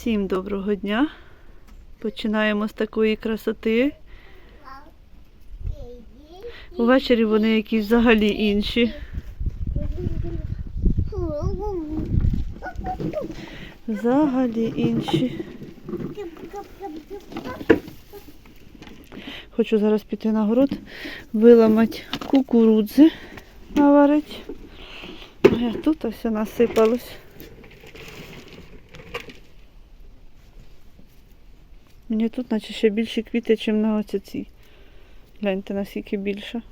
Всім доброго дня. Починаємо з такої красоти. Увечері вони якісь взагалі інші. Взагалі інші. Хочу зараз піти на город, виламати кукурудзи, наварити. А тут ось насипалось. Мені тут наче ще більше квіти, ніж на оці ці. Гляньте, наскільки більше.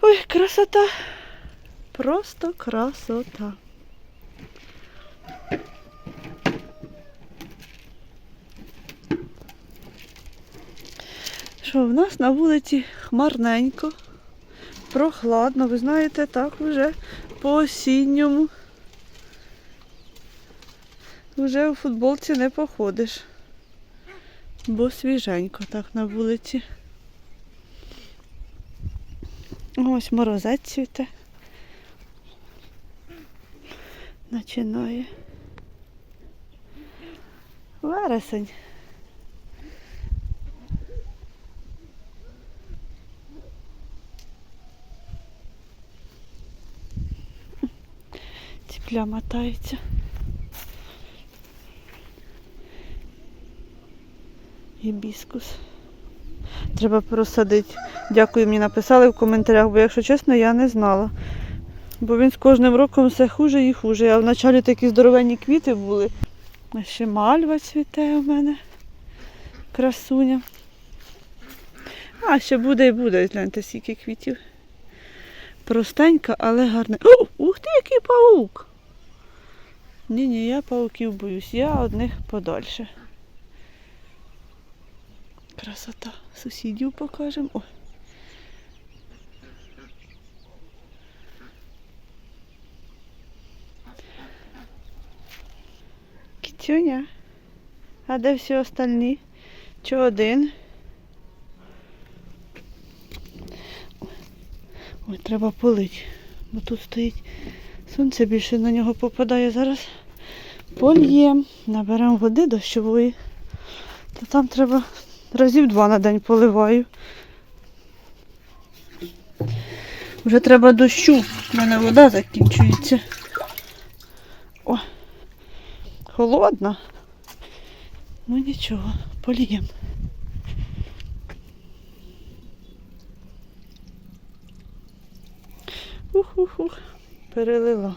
Ой, красота. Просто красота. Що, в нас на вулиці хмарненько, прохладно, ви знаєте, так вже по осінньому. Вже у футболці не походиш, бо свіженько так на вулиці. Ось морозець цвіте. Починає. Вересень. Ціпля мотається. Гібіскус. Треба просадити. Дякую, мені написали в коментарях, бо якщо чесно, я не знала. Бо він з кожним роком все хуже і хуже. А вначалі такі здоровенні квіти були. Ще мальва цвіте у мене. Красуня. А, ще буде і буде, гляньте, скільки квітів. Простенька, але гарна. О, ух ти, який паук! Ні, ні, я пауків боюсь, я одних подальше. Красота. Сусідів покажемо. Ой. Кітюня. А де всі остальні? Чи один? Ой, треба полити, бо тут стоїть сонце більше на нього попадає. Зараз польємо, наберемо води дощової. То там треба разів два на день поливаю. Вже треба дощу. У мене вода закінчується. О, холодна. Ну нічого, поліємо. Ух-ух-ух, перелила.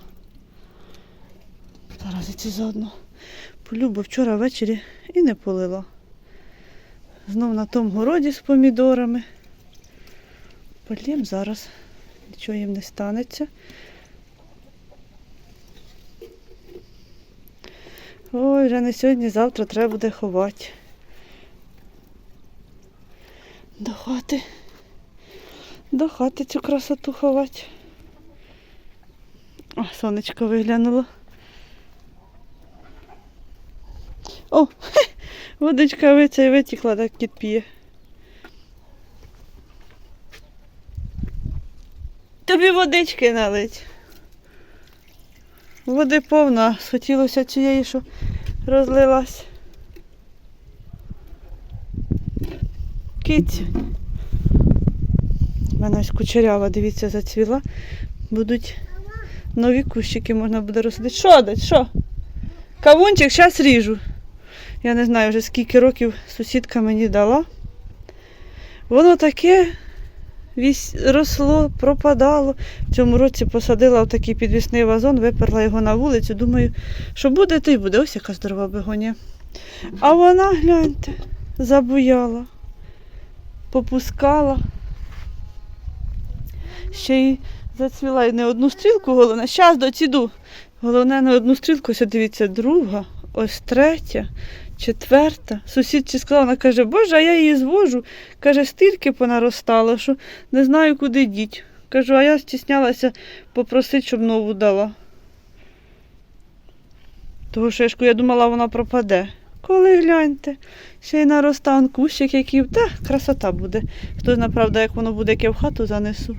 Зараз я ці заодно полю, бо вчора ввечері і не полила. Знов на тому городі з помідорами. Полім зараз. Нічого їм не станеться. Ой, вже не сьогодні, завтра треба буде ховати. До хати. До хати цю красоту ховати. О, сонечко виглянуло. О, водичка виця витікла, так кіт п'є. Тобі водички налить. Води повна, схотілося цієї, що розлилась. Кицю. У мене ось кучерява, дивіться, зацвіла. Будуть нові кущики, можна буде розсадити. Що дать? Що? Кавунчик, зараз ріжу. Я не знаю вже скільки років сусідка мені дала. Воно таке росло, пропадало. В цьому році посадила в такий підвісний вазон, виперла його на вулицю. Думаю, що буде, то й буде. Ось яка здорова бегонія. А вона, гляньте, забуяла, попускала. Ще й зацвіла і не одну стрілку, головне. Щас доціду. Головне не одну стрілку, ось дивіться, друга, ось третя, четверта. Сусідці сказала, вона каже, боже, а я її звожу. Каже, стільки понаростало, що не знаю, куди діть. Кажу, а я стіснялася попросити, щоб нову дала. Того що я думала, вона пропаде. Коли гляньте, ще й наростав он кущик, який, та красота буде. Хто знає, правда, як воно буде, як я в хату занесу.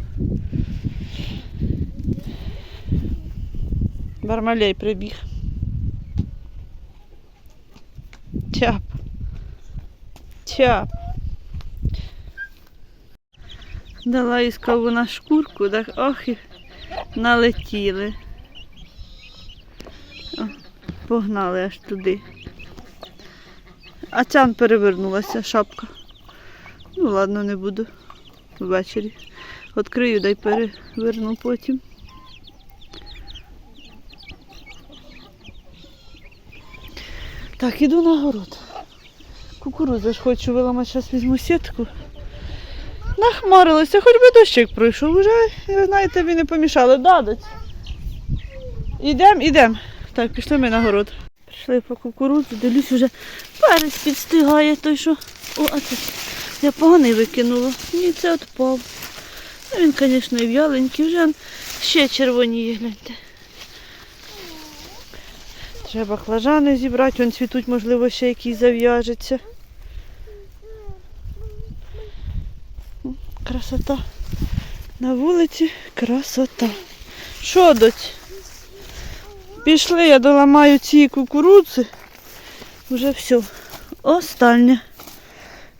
Бармалей прибіг. Чап. Чап. Дала іскав вона шкурку, так ох і налетіли. Погнали аж туди. А цян перевернулася шапка. Ну ладно, не буду. Ввечері. Відкрию, дай переверну потім. Так, іду на город. Кукурудзу ж хочу виламати, зараз візьму сітку. Нахмарилося, хоч би дощик пройшов. Уже, ви знаєте, тобі не помішали. Да, доць? Ідем, ідем. Так, пішли ми на город. Пішли по кукурудзу, дивлюсь, вже перець підстигає той, що. О, а це я поганий викинула. Ні, це відпав. Ну, він, звісно, і в'яленький, вже ще червоніє, гляньте. Треба баклажани зібрати, вон цвітуть, можливо, ще якісь зав'яжеться. Красота. На вулиці красота. Що, доць? Пішли, я доламаю ці кукурудзи. Вже все. Остання.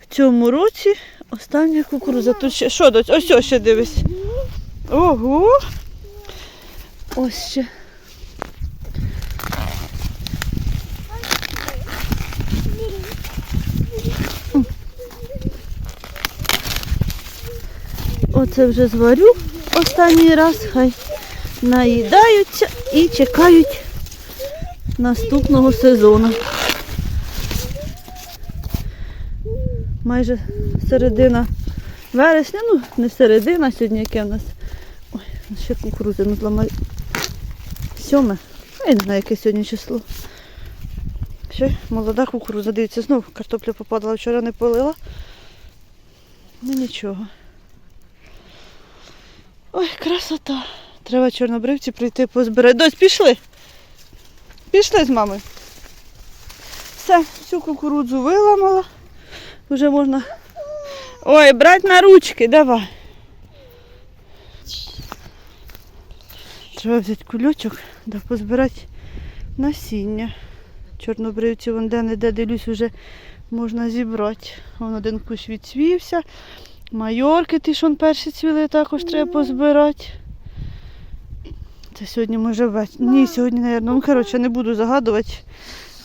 В цьому році остання кукурудза. Тут ще що, доць? Ось ось ще дивись. Ого. Ось ще. Оце вже зварю останній раз, хай наїдаються і чекають наступного сезону. Майже середина вересня, ну не середина, сьогодні яке в нас. Ой, ще кукурузи не зламаю. Сьоме. Я не знаю, яке сьогодні число. Ще молода кукуруза. Дивіться, знов картопля попадала, вчора не полила. Ну нічого. Ой, красота. Треба чорнобривці прийти позбирати. Дось, пішли. Пішли з мамою. Все, всю кукурудзу виламала. Вже можна. Ой, брать на ручки, давай. Треба взяти кульочок да позбирати насіння. Чорнобривці вон де не де дивлюсь, вже можна зібрати. Вон один кущ відцвівся. Майорки ті, що перші цвіли, також треба позбирати. Це сьогодні може ввечері. Ні, сьогодні, мабуть, ну коротше, не буду загадувати.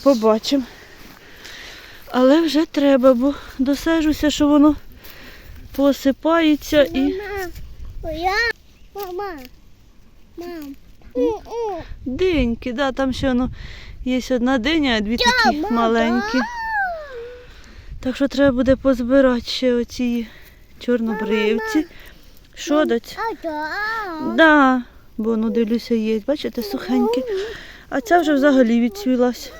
Побачимо. Але вже треба, бо досежуся, що воно посипається і. Мама, мам, да, там ще воно є одна диня, а дві такі маленькі. Так що треба буде позбирати ще оці чорнобривці. Що дать? да, бо ну дивлюся, є. Бачите, сухенькі. А ця вже взагалі відцвілась.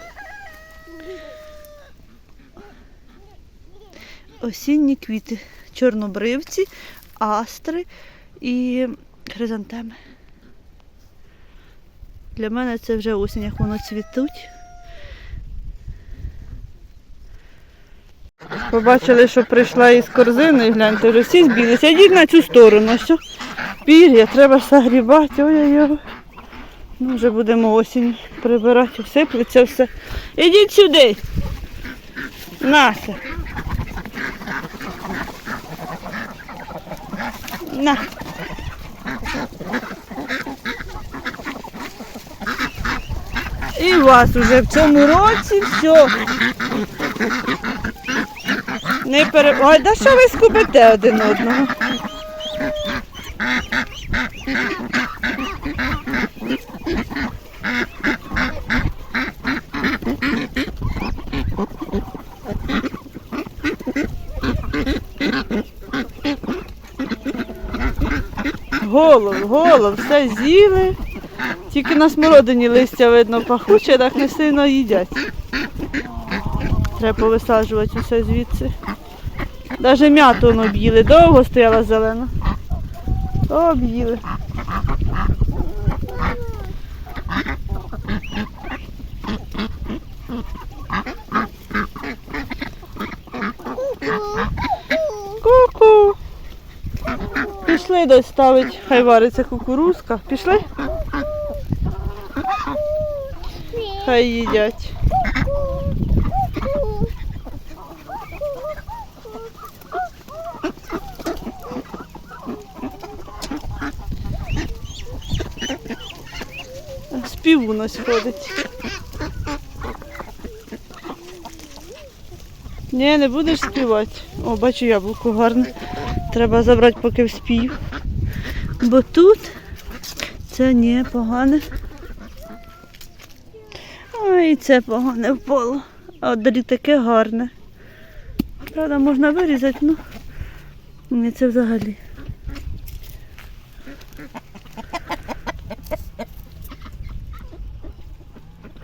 Осінні квіти. Чорнобривці, астри і хризантеми. Для мене це вже осінь, як воно цвітуть. Побачили, що прийшла із корзини, гляньте, вже всі збілися. Йдіть на цю сторону. Все. Пір'я, треба загрібати. Ой-ой-ой. Ну, вже будемо осінь прибирати, всиплеться все. Ідіть сюди. Нася. На. І вас уже в цьому році все. Не пере... Ой, да що ви скубите один одного? Голов, голов, все з'їли. Тільки на смородині листя видно пахуче, так не сильно їдять. Треба повисаджувати усе звідси. Навіть м'яту воно об'їли, довго стояла зелена. Об'їли. Ку-ку. Пішли десь ставить, хай вариться кукурузка. Пішли? Хай їдять. Співун ось ходить. Ні, не будеш співати. О, бачу яблуко гарне. Треба забрати, поки вспію. Бо тут це не погане. Ой, це погане впало. А далі таке гарне. Правда, можна вирізати, ну ні, це взагалі.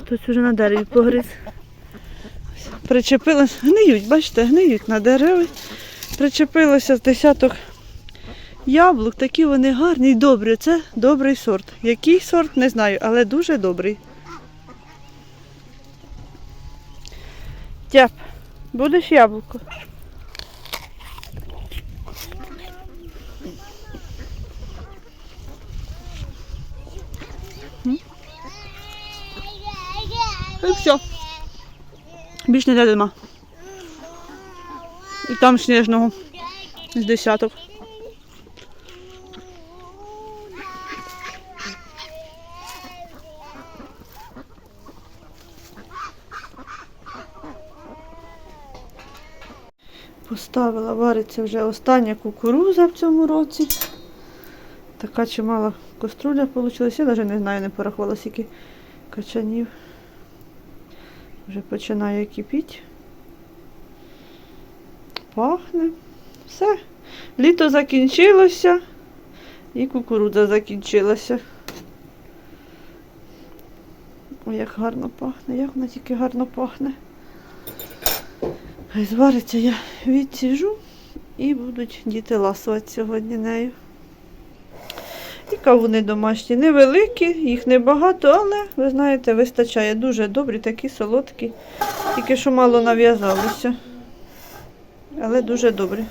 Хтось уже на дереві погриз. Причепилось, гниють, бачите, гниють на дереві. Причепилося з десяток яблук, такі вони гарні і добрі. Це добрий сорт. Який сорт, не знаю, але дуже добрий. Тяп, будеш яблуко? І все. Більш ніде нема. І там сніжного з десяток. Поставила, вариться вже остання кукуруза в цьому році. Така чимала каструля вийшла. Я навіть не знаю, не порахувала скільки качанів. Вже починає кипіти. Пахне. Все. Літо закінчилося і кукурудза закінчилася. Ой, як гарно пахне, як вона тільки гарно пахне. Хай звариться, я відсіжу і будуть діти ласувати сьогодні нею. І вони домашні невеликі, їх небагато, але ви знаєте, вистачає дуже добрі, такі солодкі. Тільки що мало нав'язалося. Але дуже добрі.